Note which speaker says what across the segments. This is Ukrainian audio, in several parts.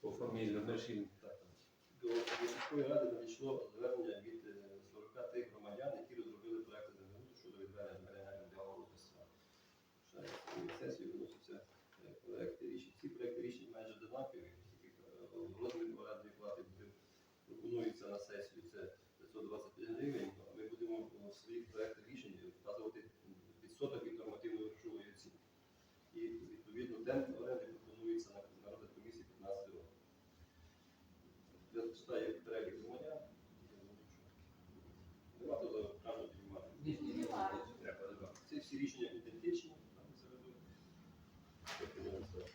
Speaker 1: По фамілію Межін.
Speaker 2: До міської ради надійшло звернення від е, 43 громадян, які розробили проекти землеустрою щодо відведення. Ще раз, на сесію виносяться е, проекти рішень. Ці проекти рішень майже однакові, тільки е, розмір орендної плати пропонується на сесію це 525 гривень. Ми будемо в своїх рішень вказувати відсоток від нормативної грошової оцінки. І відповідно темп оренди пропонується на на розгляд комісії 15 років. Я читаю перелік громадян. Нема то за правильно піднімати.
Speaker 1: Ні, ні, ні,
Speaker 3: Немає.
Speaker 1: не треба, нема.
Speaker 2: Ці всі рішення ідентичні. там середу. Тобто,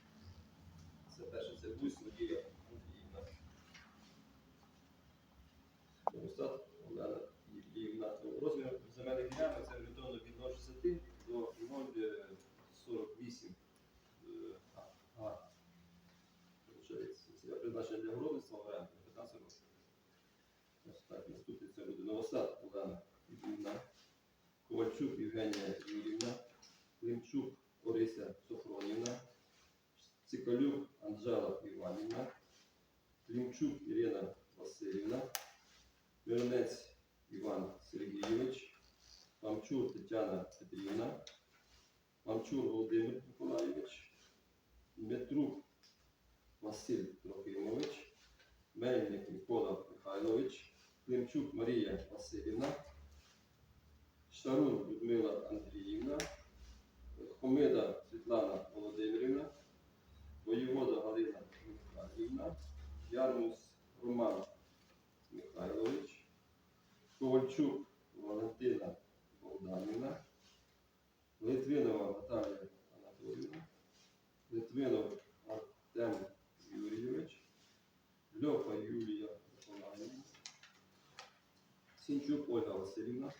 Speaker 2: Це Новостат Олена Євгенівна. Розмір земельних ділянок це орієнтовно від 0,60 до 0,48 е, га. Получається, призначення для городництва в 15 років. Так, наступний це буде Новосад Олена Євгенівна. Ковальчук Євгенія Юрівна, Климчук Орися Софронівна, Цикалюк Анжела Іванівна, Климчук Ірина Васильівна, Миронець Іван Сергійович, Мамчур Тетяна Петрівна, Мамчур Володимир Миколайович, Дмитрук Василь Трохимович, Мельник Микола Михайлович, Климчук Марія Васильівна, Шарун Людмила Андріївна, Хомида Світлана Володимирівна, воєвода Галина Михайлівна, Ярмус Роман Михайлович, Ковальчук Валентина Богданівна, Литвинова Наталія Анатоліївна, Литвинов Артем Юрійович, Льоха Юлія Миколаївна, Сінчук Ольга Васильівна,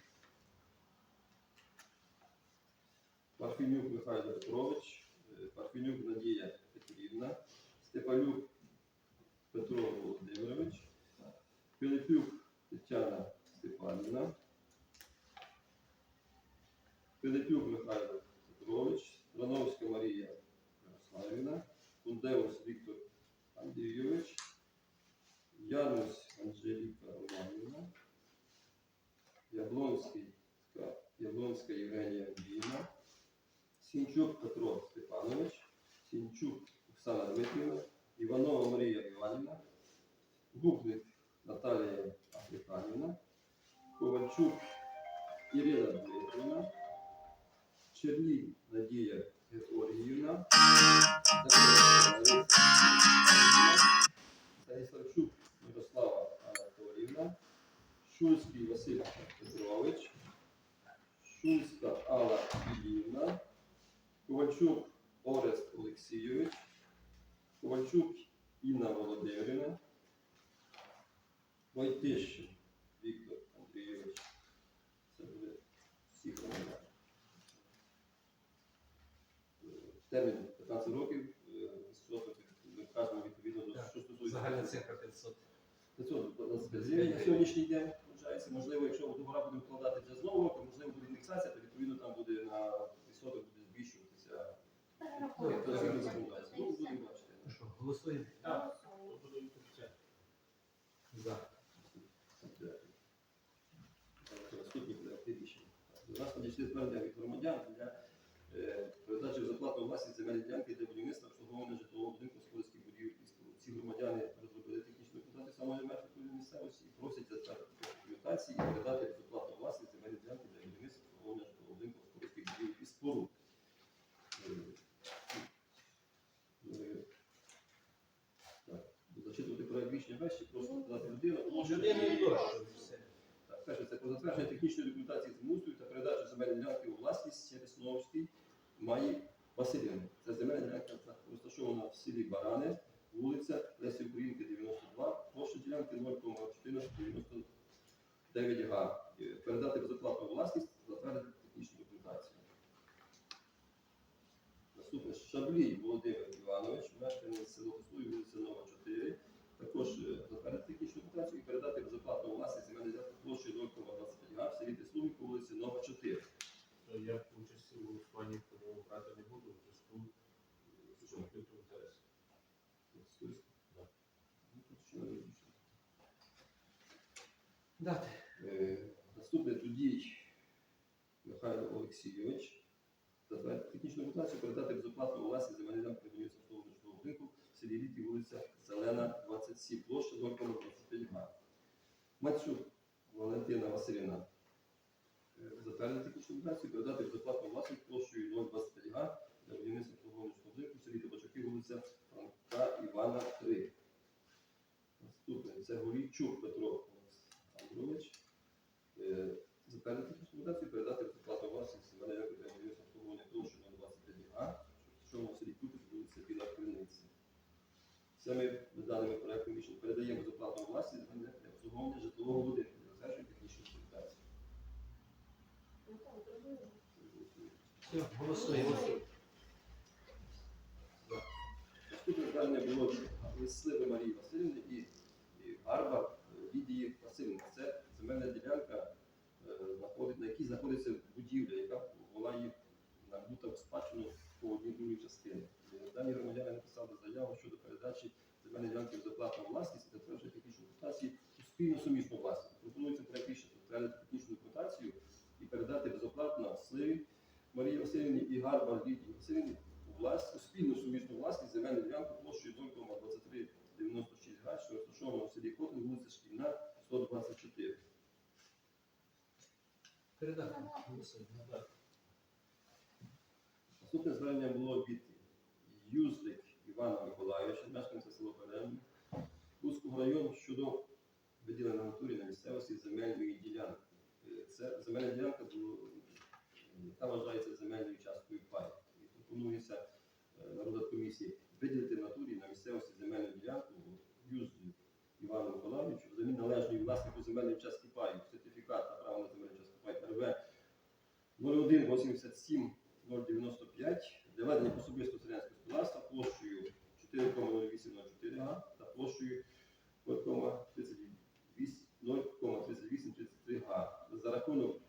Speaker 2: Парфенюк Михайло Петрович, е, Парфенюк Надія Петрівна, Степанюк Петро Володимирович, Пилипюк Тетяна Степанівна, Пилипюк Михайло Петрович, Страновська Марія Ярославівна, Кундеус Віктор Андрійович, Янус Анжеліка Романівна, Яблонська Євгенія Андріївна, Сінчук Петро Степанович, Сінчук Оксана Дмитрівна, Іванова Марія Іванівна, Губник Наталія Африканівна, Ковальчук Ірина Дмитрівна, Черній Надія Георгіївна, Станіславчук Мирослава Анатоліївна, Шульський Василь Петрович, Шульська Алла Ілівна, Ковальчук Орест Олексійович, Ковальчук Інна Володимирівна, Войтищин Віктор Андрійович. Це буде всі. Е, Термін 15 років, е, ми вказуємо відповідно до що стосується.
Speaker 1: Загальна цифра 500.
Speaker 2: 500 у на сьогоднішній день вважається. Можливо, якщо договора будемо вкладати вже з нового року, можливо, буде індексація, то відповідно там буде на відсоток буде збільшуватися. Ну, будемо
Speaker 1: голосуємо? За.
Speaker 2: Наступні проекти рішення. До нас надійшли звернення від громадян для е, передачі безоплатної власність земельної ділянки для будівництва обслуговування житлового будинку господарських будівель і. Ці громадяни розробили технічну документацію самої мертвої місцевості і просять затвердити документації і передати безоплатну власність земельної ділянки для будівництва обслуговування житлового будинку господарських будівель і споруд. Е, е, Так, зачитувати проект рішення без чи просто дати людину.
Speaker 1: Людина і дощ. Все.
Speaker 2: Так, перше, це про затвердження технічної документації землеустрою та передачу земельної ділянки у власність Чересновській Маї Василівни. Це земельна ділянка розташована в селі Барани, вулиця Лесі Українки, 92, площа ділянки 0,1499 га. Передати безоплатну власність, затвердити технічну документацію. Наступне Шаблій Володимир Іванович, мешканець село Кислуй, вулиця Нова 4. Також е, затвердити технічну документацію і передати безоплатну власність земельної ділянки площею 0,25 га в селі Тислуй по вулиці Нова 4.
Speaker 4: Я участі у голосуванні тому брати не
Speaker 1: Дати.
Speaker 2: Е, Наступне тоді Михайло Олексійович. Затвердити технічну документацію передати безоплатно у власність земельних ділянок будівництва обслуговування житлового будинку в селі Літі, вулиця Зелена, 27, площа 2,25 га. Мацюк Валентина Василівна. Е, Затвердити технічну документацію передати безоплатно у власність площею 0,25 га для будівництва обслуговування житлового будинку в селі Табачаки, вулиця Франка Івана, 3. Наступне це Голійчук Петро Андрович. Е, Затвердити технічну документацію передати безоплатно власність земельної ділянки для будівництва обслуговування площею 0,25 га, що в селі Купів, вулиця Біла Криниця. Цими даними проекту рішення передаємо безоплатну власність земельної для обслуговування житлового будинку. Затверджуємо технічну документацію.
Speaker 1: Все, голосуємо.
Speaker 2: Наступне звернення було від Сливи Марії Васильівни і, і Гарба Лідії Васильівни. Це земельна ділянка, е, знаходить, на якій знаходиться будівля, яка була їй набута в спадщину по одній другій частини. Е, Дані громадяни написали заяву щодо передачі земельної ділянки в безоплатну власність і затвердження технічної документації у спільну сумісну власність. Пропонується проект рішення затвердити технічну документацію і передати безоплатно Сливі Марії Васильівні і Гарба Лідії Васильівні у власність, у спільну сумісну власність земельну ділянку площею 0,2396 га, що розташована в селі Котин, вулиця Шкільна, 124.
Speaker 1: Передати. Голосуємо. Дати.
Speaker 2: Наступне звернення було від Юзлик Івана Миколайовича, мешканця села Перемі, Луцького району щодо виділення на натурі на місцевості земельної ділянки. Е, Це земельна ділянка, бу- яка вважається земельною часткою паю. І пропонується е, на розгляд комісії виділити в натурі на місцевості земельну ділянку Юзлик Івану Миколайовичу взамін належної власнику земельної частки паю, сертифікат на право на земельну частку паю РВ 0187 095 для ведення особистого селянського господарства площею 4,0804 га та площею 0,3833 га за рахунок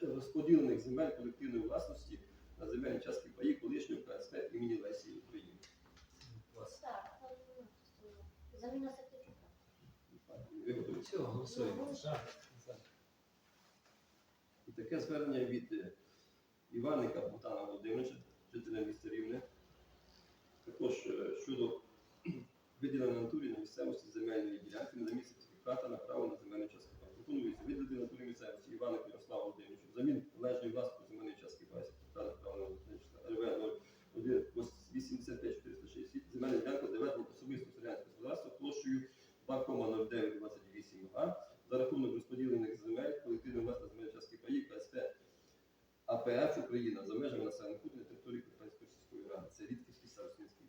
Speaker 2: розподілених земель колективної власності на земельні частки паї колишнього КСП імені Лесі України.
Speaker 3: Так, заміна сертифікату.
Speaker 2: Виготовлено.
Speaker 1: Все, голосуємо.
Speaker 2: Таке звернення від Іваника Іванника Богдана Володимировича, жителя міста Рівне, також е, щодо виділення натурі на місцевості земельної ділянки на місце сертифіката на право на земельну частку паю. Пропонується виділити натурі місцевості Іваннику Ярославу Володимировичу взамін належної власності земельної частки паю сертифіката на право на земельну частку РВ 085 460 земельна ділянка для ведення особистого селянського господарства площею 2,0928 га за рахунок розподілених земель колективної власної земельної частки паї КСП АПФ Україна за межами населених пунктів на території Карпатської сільської ради. Це Рідківський старостинський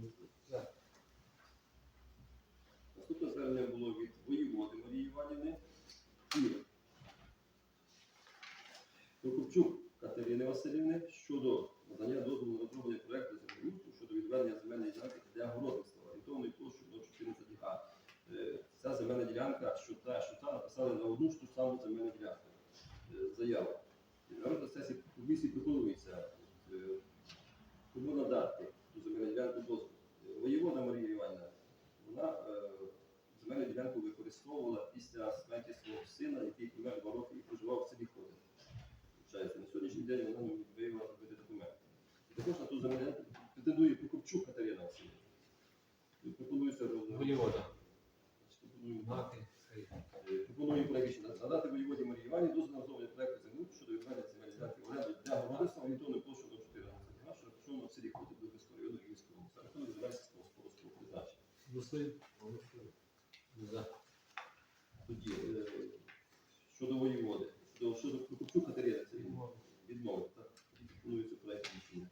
Speaker 2: округ.
Speaker 1: За.
Speaker 2: Наступне звернення було від воєводи Марії Іванівни і Прокопчук Катерини Василівни щодо надання дозволу на розроблення проекту землеустрою щодо відведення земельної ділянки для городництва орієнтовною площею до 14 га. Е, Ця земельна ділянка, що та, що та написали на одну ж ту саму земельну ділянку е, заяву. Розгляд сесії комісії пропонується е, кому надати ту земельну ділянку дозволу. Воєвода Марія Іванівна, вона земельну ділянку використовувала після смерті свого сина, який помер два роки і проживав в селі Ходин. Виходить, На сьогоднішній день вона не виявила зробити документи. І також на ту ділянку претендує Прокопчук Катерина Васильівна. Пропонується
Speaker 1: Воєвода. Хай.
Speaker 2: Е, Пропоную проект надати воєводі Марії Івані дозвіл на розроблення проекту землі щодо відведення земельної ділянки в для городництва орієнтовною площею до 14 га, що в селі Коти Дубинського району Львівської області. Рахунок земель сільськогосподарського призначення.
Speaker 1: Голосуємо. Голосуємо. За.
Speaker 2: Тоді е, щодо воєводи, щодо, Прокопчук він відмовити. Так? Які пропонуються проєкт рішення.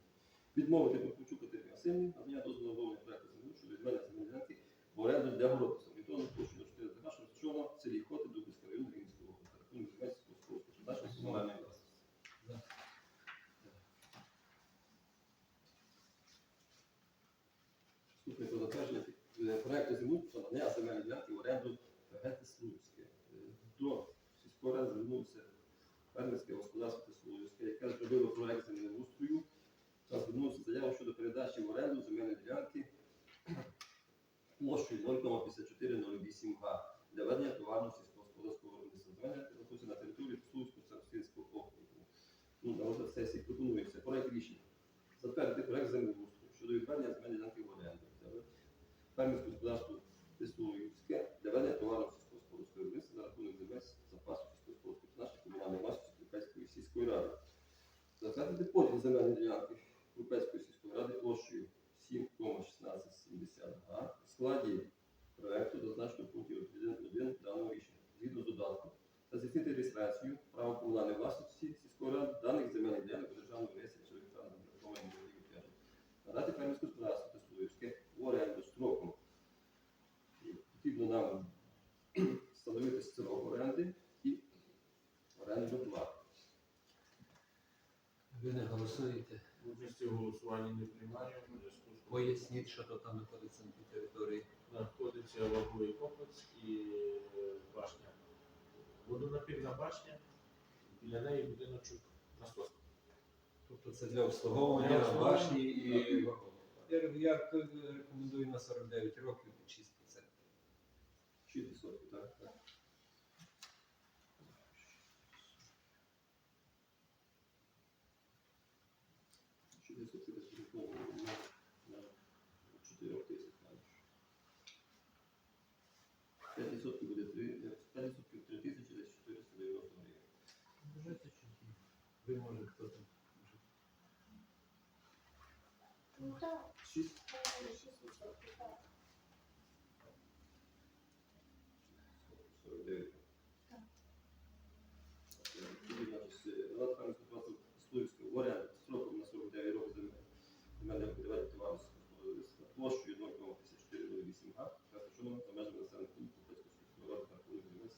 Speaker 2: Відмовити Прокопчук Катерині Васильівні, надання дозволу на проєкту землі щодо відведення земельної ділянки в оренду для городництва орієнтовною площею до 14 га, що розташовано в селі Коти Дубинського району області. За рахунок земель сільськогосподарського призначення комунальної власності.
Speaker 1: За.
Speaker 2: Наступне про затвердження е, проекту землеустрою про надання земельної ділянки в оренду ПГ Теслуцьке. Е, До сільської ради звернувся фермерське господарство Теслуцьке, яке зробило проект землеустрою та звернувся з заявою щодо передачі в оренду земельної ділянки площею 0,5408 га для ведення товарного сільськогосподарського виробництва. Земельна знаходиться на території Слуцького старостинського округу. Ну, на розгляд сесії пропонується проект рішення. Затвердити проект землеустрою щодо відведення земельної ділянки в оренду. для Фермерського Тисловське для ведення товарного сільськогосподарського виробництва на рахунок земель запасу сільськогосподарської нашої комунальної власності Крупецької сільської ради. Затвердити поділ земельної ділянки Крупецької сільської ради площею 7,1670 га в складі проекту зазначено в пункті 1 даного рішення. Згідно з додатком та здійснити реєстрацію права комунальної власності сільської ради даних земельних ділянок у державному реєстрі чи електронному документі відповідно. Надати фермерське господарство Теслуївське в оренду строком. І Потрібно нам встановити строк оренди і оренду плату.
Speaker 1: Ви не голосуєте.
Speaker 4: Участі в голосуванні не приймаю,
Speaker 1: Поясніть, що то там знаходиться на тій території.
Speaker 4: знаходиться ваговий комплекс і е, башня. Водонапірна башня, біля неї будиночок насос.
Speaker 1: Тобто це для обслуговування
Speaker 4: Для
Speaker 1: башні і вагону. Я, я рекомендую на 49 років 6%.
Speaker 2: 6%, так? так. Шість відсотків десь буде, ну, на- на 4 тисяч, знаєш. 5 відсотків буде 3, 5% 3 тисячі, десь 490 гривень.
Speaker 1: Ви може хто там.
Speaker 3: Ну так,
Speaker 2: 6
Speaker 3: це буде 6%, так.
Speaker 2: 49.
Speaker 3: Так.
Speaker 2: Тоді, значить, Рада Фермерського класу Слуївського в оренду строком на 49 років земель. Земельне будівельне товариство площею 0,5408 га, розташовано за межами населених пунктів Купецької ради та рахунок земель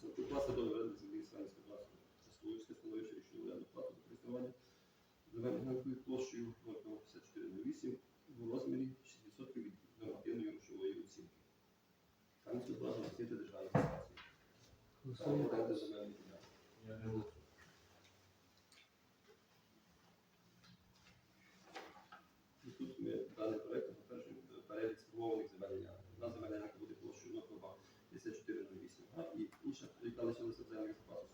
Speaker 2: сільського класу до оренди землі Фермерського класу Слуївське становище рішення оренду плату за користування земельною площею 0,5408 в розмірі 6% від нормативної грошової оцінки. Земельних ділянок.
Speaker 4: Я не голосую.
Speaker 2: І тут ми даний проект затверджуємо перелік сформованих земельних. Одна земельна ділянка буде площею 0,5408 га, і інша, яка лишилася в земельних запасах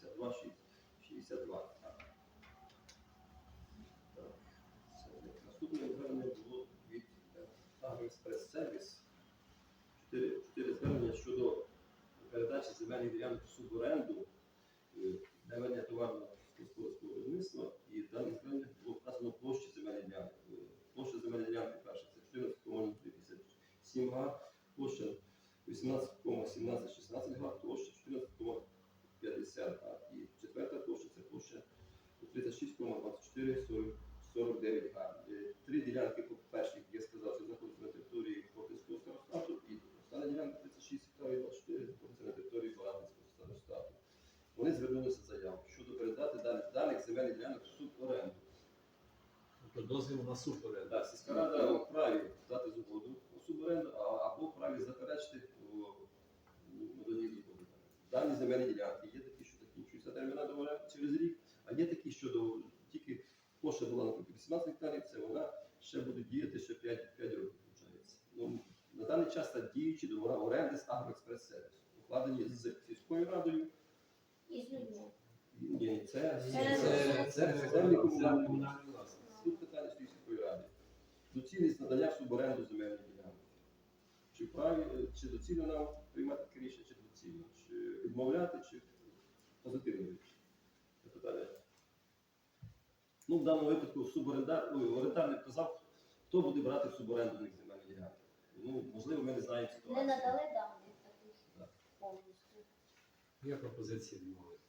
Speaker 2: це площа 6,6262. Так. Наступне звернення було від е, Агроекспрес-сервіс. Чотири, звернення щодо передачі земельних ділянок в суборенду е, для ведення товарного господарського виробництва і в даних зверненнях було вказано площі земельних ділянок. Е, Площа земельної ділянки перша це 14,57 га, площа 18,1716 га, площа 14,50 га. І четверта площа це площа 36,2449 га. Е, Три ділянки по першій, як я сказав, це знаходяться на території Кропинського старостату, і остання ділянка 36 гектарів 24 знаходиться на території Балатинського старостату. Вони звернулися з заявою щодо передати даних, даних земельних ділянок в суборенду.
Speaker 1: Тобто дозвіл на суперед.
Speaker 2: Так, сільська рада вправі дати згоду у суборенду, або вправі заперечити у наданні згоди. Дані земельні ділянки є такі, що закінчуються терміна договору через рік, а є такі, що до, тільки площа була наприклад 18 гектарів, це вона ще буде діяти ще 5, 5 років, виходить. Ну, на даний час та діючі договори оренди з Агроекспрес-сервісу, укладені з сільською радою.
Speaker 3: І з людьми.
Speaker 2: Ні, це,
Speaker 1: Ні,
Speaker 3: Це-
Speaker 1: Це, це,
Speaker 2: це
Speaker 1: землі
Speaker 2: комунальні
Speaker 1: комунальної власності.
Speaker 2: Тут питання стоїть сільської ради. Доцільність надання в суборенду земельних ділянок. Чи вправі, е, чи доцільно нам приймати таке рішення, чи доцільно, чи відмовляти, чи позитивно рішення. Це питання. Ну, в даному випадку суборендар, ой, орендар казав, хто буде брати в суборенду в них земельні ділянки. Ну, можливо, ми не знаємо
Speaker 3: Не
Speaker 2: ситуацію.
Speaker 3: надали даних таких
Speaker 2: Так.
Speaker 3: повністю.
Speaker 1: Є пропозиції відмовити.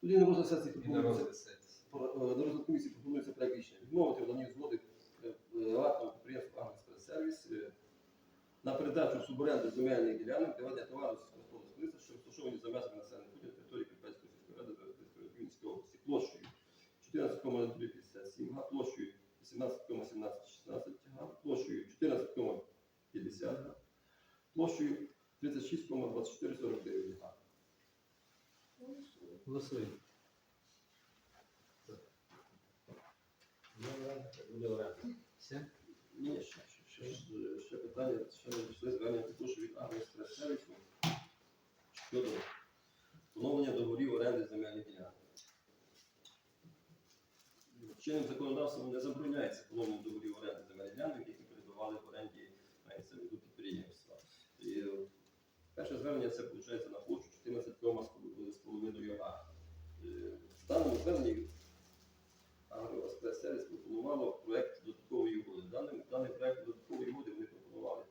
Speaker 2: Тоді на розгляд сесії
Speaker 1: І на
Speaker 2: пропонується
Speaker 1: розгляд сесії.
Speaker 2: Е, На розгляд комісії пропонується проект відмовити в наданні згоди е, е, актового підприємства «Агроекспрес-сервіс» е, на передачу суборенду земельних ділянок для ведення товару сільськогосподарського листа, що розташовані за межами населених пунктів території Кирпецької сільської ради Вінницької області площею 14,0357 га, площею 18,1716 га, площею 14,50 га, площею 36,2449 га.
Speaker 3: Голосуємо.
Speaker 1: Голосуємо.
Speaker 4: Є оренда, буде оренда.
Speaker 2: Ні, ще, питання, ще не дійшли звернення також від агроекспрес-сервісу щодо поновлення договорів оренди земельних ділянок. Чинним законодавством не забороняється поновлення договорів оренди земельних ділянок, які перебували в оренді мається підприємства. І перше звернення це виходить на площу 14,5 га. Е, В даному зверненні Агроекспрес-сервіс пропонувало проект додаткової угоди. Даний, даний проект додаткової угоди вони пропонували.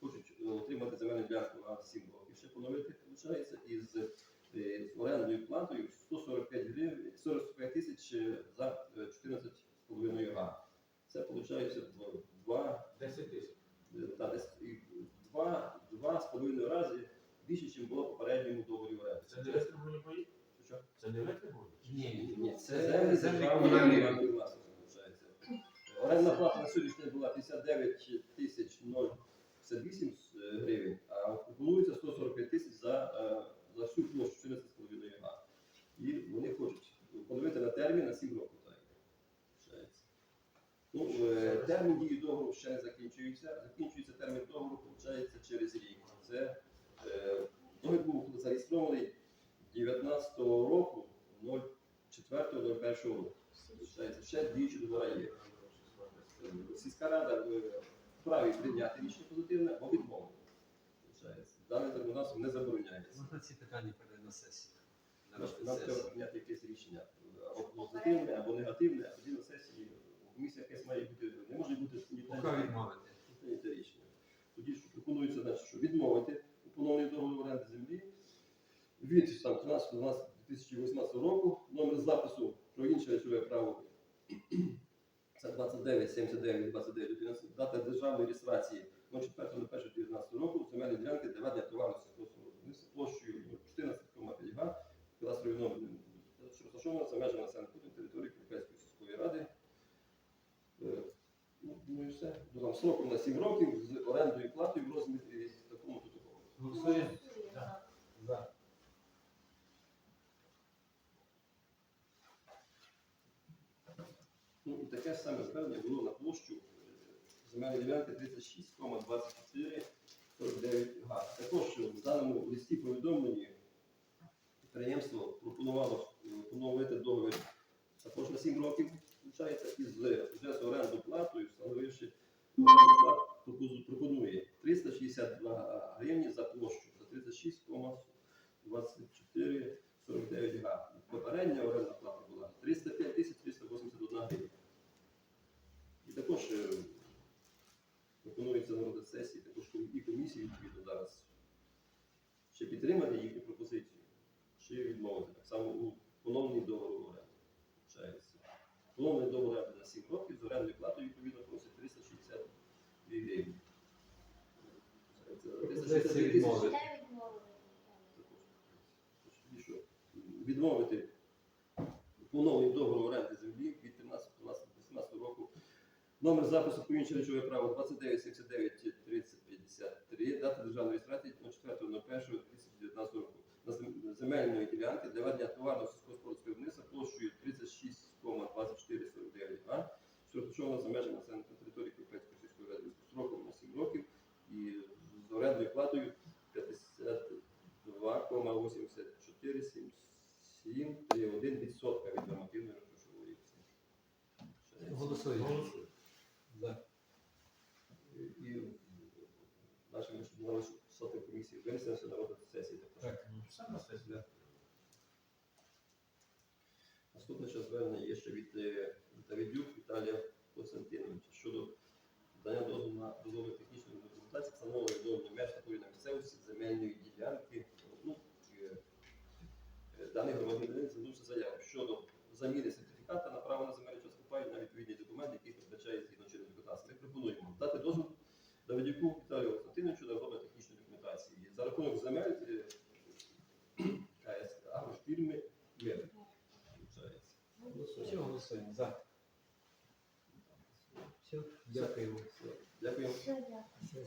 Speaker 2: Хочуть е, отримати земельну ділянку на 7 років. Ще поновити, виходить, із е, з орендною платою 145 гривень, 45 тисяч е, за е, 14,5 га. Це виходить два,
Speaker 4: 10 тисяч.
Speaker 2: е, та, десь і два, два з половиною рази більше, ніж було в попередньому договорі оренди.
Speaker 4: Це не витримані бої?
Speaker 2: Що?
Speaker 4: Це не витримані?
Speaker 1: Ні,
Speaker 2: Ні, це
Speaker 1: Це
Speaker 2: землі
Speaker 1: землі
Speaker 2: державної
Speaker 1: комунальної.
Speaker 2: комунальної власності, виходить. Орендна плата на сьогоднішній була 59 тисяч 058 гривень, а пропонується 145 тисяч за, е, за всю площу 14,5 га. І вони хочуть поновити на термін на 7 років. Ну, е, термін дії договору ще не закінчується. Закінчується термін договору, виходить, через рік. Це е, договір був зареєстрований 19 року 04.01 року. Ще діючі договори є. Сільська рада е, вправі прийняти рішення позитивне або відмовити. Дане законодавство не забороняється.
Speaker 1: Можна ці питання перейти на сесію.
Speaker 2: Нам треба прийняти якесь рішення або позитивне, або негативне, а тоді на сесії комісія якась має бути, не може бути
Speaker 1: відмовити.
Speaker 2: рішення. Тоді що пропонується, значить, що відмовити у поновленні договору оренди землі від там, 13 12 2018 року, номер запису про інше речове право це 29, 79, 29, 11, дата державної реєстрації 04.01.19 року, земельні ділянки для ведення сільськогосподарського виробництва площею 14,5 га, кадастровий номер, що розташована за межами населених пунктів території Крупецької сільської ради. Е, Ну, ну і все. Ну, там сроком на 7 років з орендою платою в розмірі такому то такому.
Speaker 3: Голосує за.
Speaker 2: Ну і таке саме звернення було на площу е, земельної ділянки 36,2449 га. Також в даному листі повідомленні підприємство пропонувало е, поновити договір також на 7 років, виходить, із вже з оренду платою, встановивши пропонує 362 гривні за площу за 36,2449 га. Попередня орендна плата була 305 тисяч 381 гривня. І також е, пропонується на розгляд сесії, також і комісії відповідно зараз ще підтримати їхню пропозицію, чи відмовити. Так само у поновленні договору оренди. Вчається. Поновлений договор оренди на 7 років з орендною платою відповідно просить 362 гривні. Це
Speaker 1: Пропозиція
Speaker 2: 362 тисячі.
Speaker 1: відмовити.
Speaker 3: Де відмовили?
Speaker 2: Тоді що, відмовити поновлення договору оренди землі від 13-18 року. Номер запису по іншому речове право 29 79 30 53, дата державної реєстрації 04.01.2019 року. На земельної ділянки для ведення товарного сільськогосподарського виробництва площею 36,2449 га, що розташована за межами населеної території Кропецької сільської ради з сроком на 7 років і з орендною платою 52,8477 3,1 відсотка від нормативної грошової оцінки.
Speaker 1: Голосуємо.
Speaker 4: Голосуємо.
Speaker 1: За.
Speaker 2: І нашим належати комісії винесено на розгляд сесії. також.
Speaker 1: Так.
Speaker 4: Ну, Все на сесії.
Speaker 2: Наступне ще звернення є ще від е, Давидюк Віталія Костянтиновича щодо дання дозволу на розробку технічної документації, встановлення відновлення меж на місцевості земельної ділянки. Ну, е, е, даний громадянин звернувся заяву щодо заміни сертифіката на право на земельну частку паю на відповідний документ, який передбачає згідно чинного законодавства. Ми пропонуємо дати дозвіл Давидюку Віталію Костянтиновичу на розроблення технічної документації. За рахунок земель КС агрошпірми мир.
Speaker 1: Все, голосуємо. За. Все, дякуємо.
Speaker 2: Дякую.
Speaker 3: Все, дякую.